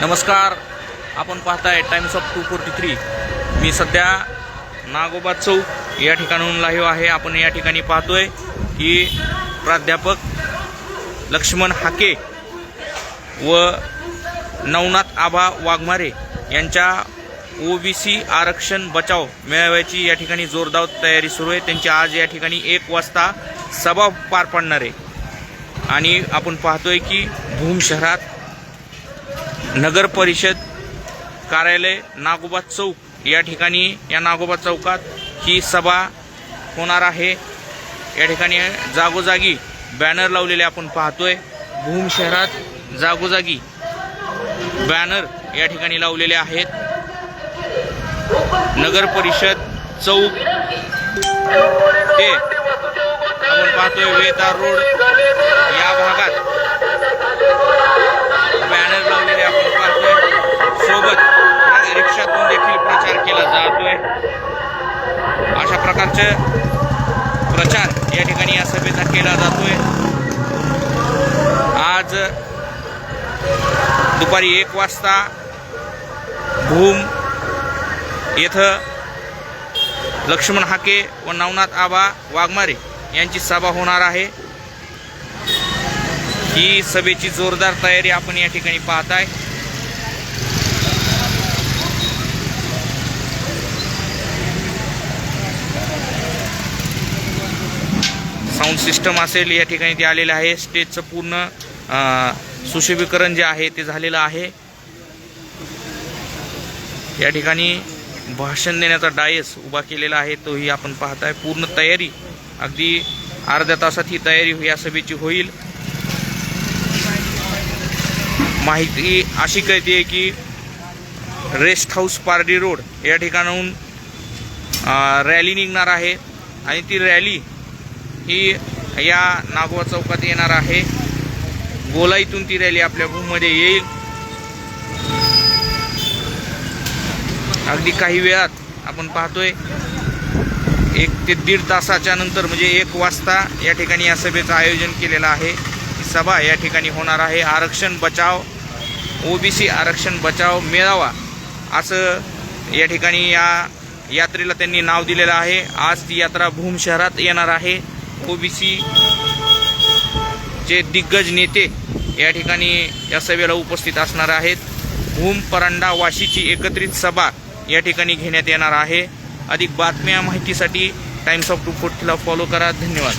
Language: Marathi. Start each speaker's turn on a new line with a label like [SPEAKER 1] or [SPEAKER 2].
[SPEAKER 1] नमस्कार. आपण पाहताय Times of two forty three मी सध्या नागोबा चौक या ठिकाणाहून लाईव्ह आहे. आपण या ठिकाणी पाहतोय की प्राध्यापक लक्ष्मण हाके व नवनाथ आभा वाघमारे यांच्या ओबीसी आरक्षण बचाव मेळाव्याची या ठिकाणी जोरदार तयारी सुरू आहे. त्यांची आज या ठिकाणी एक वाजता सभा पार पाडणार आहे. आणि आपण पाहतोय की भूम शहरात नगर परिषद कार्यालय नागोबा चौक या ठिकाणी या नागोबा चौकात ही सभा होणार आहे. या ठिकाणी जागोजागी बॅनर लावलेले आपण पाहतोय. भूम शहरात जागोजागी बॅनर या ठिकाणी लावलेले आहेत. नगर परिषद चौक ते आपण पाहतोय वेतार रोड. प्रकारचे प्रचार या ठिकाणी या सभेचा केला जातोय. आज दुपारी एक वाजता भूम येथं लक्ष्मण हाके व नवनाथ आबा वाघमारे यांची सभा होणार आहे. ही सभेची जोरदार तयारी आपण या ठिकाणी पाहताय. साऊंड सिस्टम असेल या ठिकाणी ते आलेलं आहे. स्टेजचं पूर्ण सुशोभीकरण जे आहे ते झालेलं आहे. या ठिकाणी भाषण देण्याचा डायस उभा केलेला आहे तोही आपण पाहताय. पूर्ण तयारी अगदी अर्ध्या तासात ही तयारी या सभेची होईल. माहिती अशी कळते की रेस्ट हाऊस पारडी रोड या ठिकाणाहून रॅली निघणार आहे. आणि ती रॅली ही या नागवा चौकात येणार आहे. गोलाईतून ती रॅली आपल्या भूमध्ये येईल. अगदी काही वेळात आपण पाहतोय एक ते दीड तासाच्या नंतर म्हणजे एक वाजता या ठिकाणी या सभेचं आयोजन केलेलं आहे. ही सभा या ठिकाणी होणार आहे. आरक्षण बचाव ओबीसी आरक्षण बचाव मेळावा असं या ठिकाणी या यात्रेला त्यांनी नाव दिलेलं आहे. आज ती यात्रा भूम शहरात येणार आहे. ओबीसी चे दिग्गज नेते या ठिकाणी या सभेला उपस्थित असणार आहेत. भूम परांडा वाशीची एकत्रित सभा या ठिकाणी घेण्यात येणार आहे. अधिक बातम्या माहितीसाठी टाइम्स ऑफ टू फोर्टीला फॉलो करा. धन्यवाद.